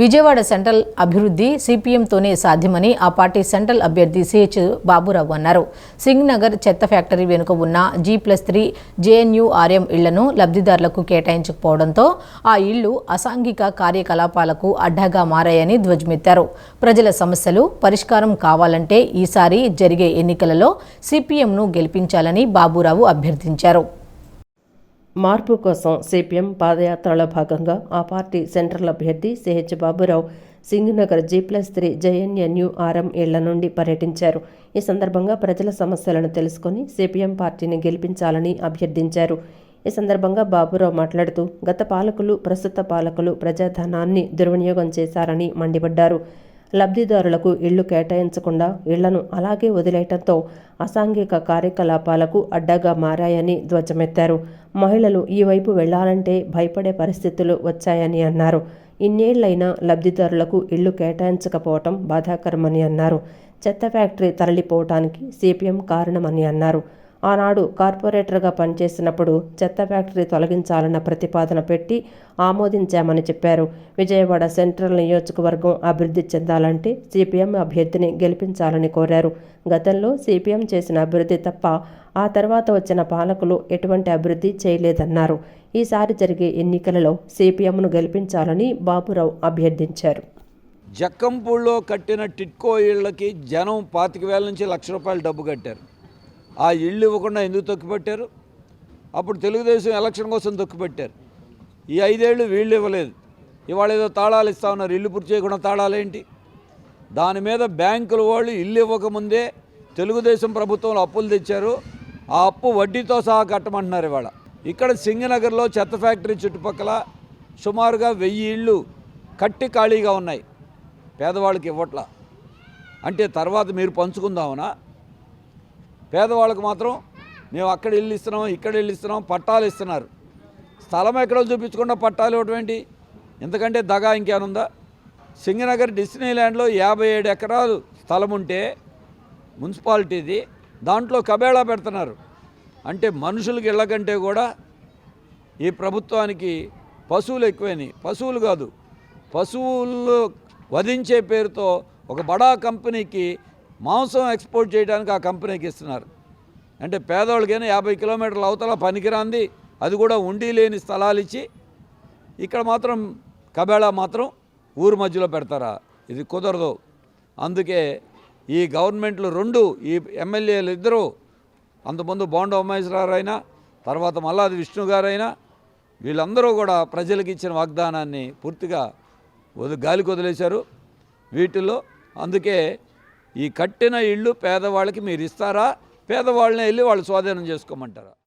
Vijayawada central అభివృద్ధి సిపిఎంతోనే సాధ్యమని ఆ పార్టీ సెంట్రల్ అభ్యర్థి సిహెచ్ బాబురావు అన్నారు. సింగ్ నగర్ చెత్త ఫ్యాక్టరీ వెనుక ఉన్న జీ ప్లస్ త్రీ జేఎన్యూఆర్ఎం ఇళ్ళను లబ్ధిదారులకు కేటాయించకపోవడంతో ఆ ఇళ్ళు అసాంఘిక కార్యకలాపాలకు అడ్డాగా మారాయని ధ్వజమెత్తారు. ప్రజల సమస్యలు పరిష్కారం కావాలంటే ఈసారి జరిగే ఎన్నికలలో సిపిఎంను గెలిపించాలని బాబురావు అభ్యర్థించారు. మార్పు కోసం సిపిఎం పాదయాత్రలో భాగంగా ఆ పార్టీ సెంట్రల్ అభ్యర్థి CH Baburao Singhnagar G plus three JNNU RM ఇళ్ళ నుండి పర్యటించారు. ఈ సందర్భంగా ప్రజల సమస్యలను తెలుసుకొని సిపిఎం పార్టీని గెలిపించాలని అభ్యర్థించారు. ఈ సందర్భంగా బాబురావు మాట్లాడుతూ గత పాలకులు ప్రస్తుత పాలకులు ప్రజాధనాన్ని దుర్వినియోగం చేశారని మండిపడ్డారు. లబ్ధిదారులకు ఇళ్ళు కేటాయించకుండా ఇళ్ళను అలాగే వదిలేయటంతో అసాంఘిక కార్యకలాపాలకు అడ్డగా మారాయని ధ్వజమెత్తారు. మహిళలు ఈ వైపు వెళ్ళాలంటే భయపడే పరిస్థితులు వచ్చాయని అన్నారు. ఇన్నేళ్ళైనా లబ్ధిదారులకు ఇళ్ళు కేటాయించకపోవటం బాధాకరమని అన్నారు. చెత్త ఫ్యాక్టరీ తరలిపోవటానికి సిపిఎం కారణమని అన్నారు. ఆనాడు కార్పొరేటర్గా పనిచేసినప్పుడు చెత్త ఫ్యాక్టరీ తొలగించాలన్న ప్రతిపాదన పెట్టి ఆమోదించామని చెప్పారు. విజయవాడ సెంట్రల్ నియోజకవర్గం అభివృద్ధి చెందాలంటే సిపిఎం అభ్యర్థిని గెలిపించాలని కోరారు. గతంలో సిపిఎం చేసిన అభివృద్ధి తప్ప ఆ తర్వాత వచ్చిన పాలకులు ఎటువంటి అభివృద్ధి చేయలేదన్నారు. ఈసారి జరిగే ఎన్నికలలో సిపిఎంను గెలిపించాలని బాబురావు అభ్యర్థించారు. జక్కంపూడిలో కట్టిన టిట్కో ఇళ్ళకి జనం పాతిక వేల నుంచి లక్ష రూపాయలు డబ్బు కట్టారు. ఆ ఇళ్ళు ఇవ్వకుండా ఎందుకు తొక్కిపెట్టారు? అప్పుడు తెలుగుదేశం ఎలక్షన్ కోసం తొక్కిపెట్టారు. ఈ ఐదేళ్ళు వీళ్ళు ఇవ్వలేదు. ఇవాళ ఏదో తాళాలు ఇస్తా ఉన్నారు. ఇల్లు పూర్తి చేయకుండా తాళాలు ఏంటి? దాని మీద బ్యాంకుల వాళ్ళు ఇల్లు ఇవ్వకముందే తెలుగుదేశం ప్రభుత్వంలో అప్పులు తెచ్చారు. ఆ అప్పు వడ్డీతో సహా కట్టమంటున్నారు ఇవాళ. ఇక్కడ సింగనగర్లో చెత్త ఫ్యాక్టరీ చుట్టుపక్కల సుమారుగా వెయ్యి ఇళ్ళు కట్టి ఖాళీగా ఉన్నాయి. పేదవాళ్ళకి ఇవ్వట్ల. అంటే తర్వాత మీరు పంచుకుందామనా? పేదవాళ్ళకు మాత్రం మేము అక్కడ ఇల్లు ఇస్తున్నాం ఇక్కడ ఇల్లు ఇస్తున్నాం పట్టాలు ఇస్తున్నారు. స్థలం ఎక్కడో చూపించకుండా పట్టాలు ఇవ్వటమేంటి ఎందుకంటే దగా ఇంకేనుందా సింగనగర్ డిస్నీ ల్యాండ్లో యాభై ఏడు ఎకరాలు స్థలం ఉంటే మున్సిపాలిటీది దాంట్లో కబేళా పెడుతున్నారు. అంటే మనుషులకి ఇళ్ళ కంటే కూడా ఈ ప్రభుత్వానికి పశువులు ఎక్కువైనాయి. పశువులు కాదు పశువులు వధించే పేరుతో ఒక బడా కంపెనీకి మాంసం ఎక్స్పోర్ట్ చేయడానికి ఆ కంపెనీకి ఇస్తున్నారు. అంటే పేదవాళ్ళకైనా యాభై కిలోమీటర్ల అవతల పనికిరాంది అది కూడా ఉండి లేని స్థలాలు ఇచ్చి ఇక్కడ మాత్రం కబేళా మాత్రం ఊరు మధ్యలో పెడతారా? ఇది కుదరదు. అందుకే ఈ గవర్నమెంట్లు రెండు ఈ ఎమ్మెల్యేలు ఇద్దరు అంతకుముందు బోండ ఉమేశ్వరరావు అయినా తర్వాత మల్లాది విష్ణు గారైనా వీళ్ళందరూ కూడా ప్రజలకు ఇచ్చిన వాగ్దానాన్ని పూర్తిగా వది గాలికి వదిలేశారు. వీటిల్లో అందుకే ఈ కట్టిన ఇళ్ళు పేదవాళ్ళకి మీరు ఇస్తారా? పేదవాళ్ళని వెళ్ళి వాళ్ళు స్వాధీనం చేసుకోమంటారా?